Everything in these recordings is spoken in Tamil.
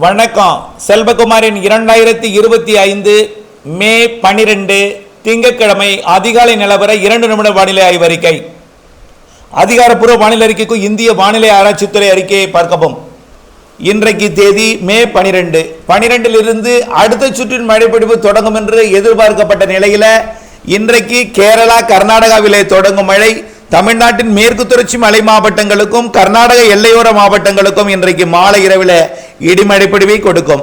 வணக்கம். செல்வகுமாரின் இரண்டாயிரத்தி இருபத்தி ஐந்து மே பனிரெண்டு திங்கட்கிழமை அதிகாலை நிலவர இரண்டு நிமிட வானிலை ஆய்வறிக்கை. அதிகாரப்பூர்வ வானிலை அறிக்கைக்கும் இந்திய வானிலை ஆராய்ச்சித்துறை அறிக்கையை பார்க்கவும். இன்றைக்கு தேதி மே பனிரெண்டு. பனிரெண்டிலிருந்து அடுத்த சுற்றின் மழைப்பிடிப்பு தொடங்கும் என்று எதிர்பார்க்கப்பட்ட நிலையில் இன்றைக்கு கேரளா கர்நாடகாவிலே தொடங்கும் மழை தமிழ்நாட்டின் மேற்கு தொடர்ச்சி மலை மாவட்டங்களுக்கும் கர்நாடக எல்லையோர மாவட்டங்களுக்கும் இன்றைக்கு மாலை இரவில் இடிமழை கொடுக்கும்.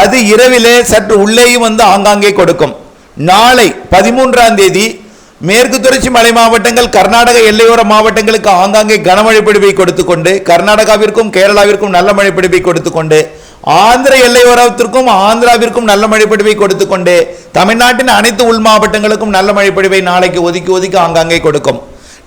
அது இரவிலே சற்று உள்ளேயும் வந்து ஆங்காங்கே கொடுக்கும். நாளை பதிமூன்றாம் தேதி மேற்கு தொடர்ச்சி மலை மாவட்டங்கள் கர்நாடக எல்லையோர மாவட்டங்களுக்கு ஆங்காங்கே கனமழை பிடிவை கொடுத்து கொண்டு கர்நாடகாவிற்கும் கேரளாவிற்கும் நல்ல மழை பிடிவை கொடுத்து கொண்டு ஆந்திர எல்லையோரத்திற்கும் ஆந்திராவிற்கும் நல்ல மழை பிடிவை கொடுத்து கொண்டு தமிழ்நாட்டின் அனைத்து உள் மாவட்டங்களுக்கும் நல்ல மழை பிடிவை நாளைக்கு ஒதுக்கி ஒதுக்கி ஆங்காங்கே கொடுக்கும்.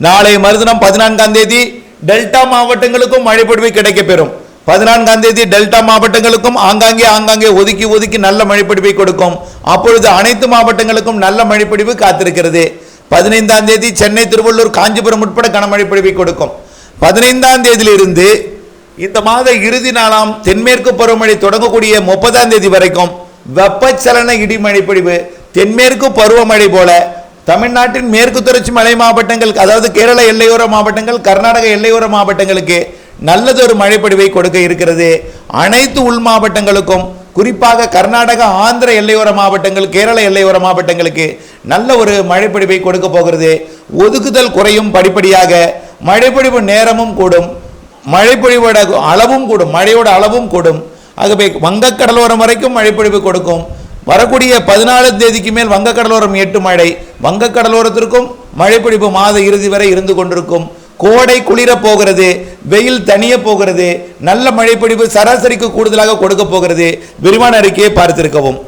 நாளை மறுதினம் பதினான்காம் தேதி டெல்டா மாவட்டங்களுக்கும் மழைப்பொழிவு கிடைக்கப்பெறும். கிடைக்கப் பெறும் பதினான்காம் தேதி டெல்டா மாவட்டங்களுக்கும் ஆங்காங்கே ஆங்காங்கே ஒதுக்கி ஒதுக்கி நல்ல மழைப்பொழிவை கொடுக்கும். அப்பொழுது அனைத்து மாவட்டங்களுக்கும் நல்ல மழைப்பொழிவு காத்திருக்கிறது. பதினைந்தாம் தேதி சென்னை திருவள்ளூர் காஞ்சிபுரம் உட்பட கனமழை பொழிவை கொடுக்கும். பதினைந்தாம் தேதியிலிருந்து இந்த மாத இறுதி நாளாம் தென்மேற்கு பருவமழை தொடங்கக்கூடிய முப்பதாம் தேதி வரைக்கும் வெப்பச்சலன இடிமழை பொழிவு தென்மேற்கு பருவமழை போல தமிழ்நாட்டின் மேற்கு தொடர்ச்சி மலை மாவட்டங்கள் அதாவது கேரள எல்லையோர மாவட்டங்கள் கர்நாடக எல்லையோர மாவட்டங்களுக்கு நல்லதொரு மழைப்பொழிவை கொடுக்க இருக்கிறது. அனைத்து உள் மாவட்டங்களுக்கும் குறிப்பாக கர்நாடக ஆந்திர எல்லையோர மாவட்டங்கள் கேரள எல்லையோர மாவட்டங்களுக்கு நல்ல ஒரு மழைப்பொழிவை கொடுக்க போகிறது. ஒதுக்குதல் குறையும் படிப்படியாக மழைப்பொழிவு நேரமும் கூடும் மழைப்பொழிவோட அளவும் கூடும் மழையோட அளவும் கூடும். ஆகவே வங்கக்கடலோரம் வரைக்கும் மழைப்பொழிவு கொடுக்கும். வரக்கூடிய பதினாலு தேதிக்கு மேல் வங்கக்கடலோரம் எட்டு மழை வங்கக்கடலோரத்திற்கும் மழைப்பொழிவு மாத இறுதி வரை இருந்து கொண்டிருக்கும். கோடை குளிர போகிறது வெயில் தனிய போகிறது நல்ல மழைப்பிடிப்பு சராசரிக்கு கூடுதலாக கொடுக்க போகிறது. விரிவான அறிக்கையை பார்த்திருக்கவும்.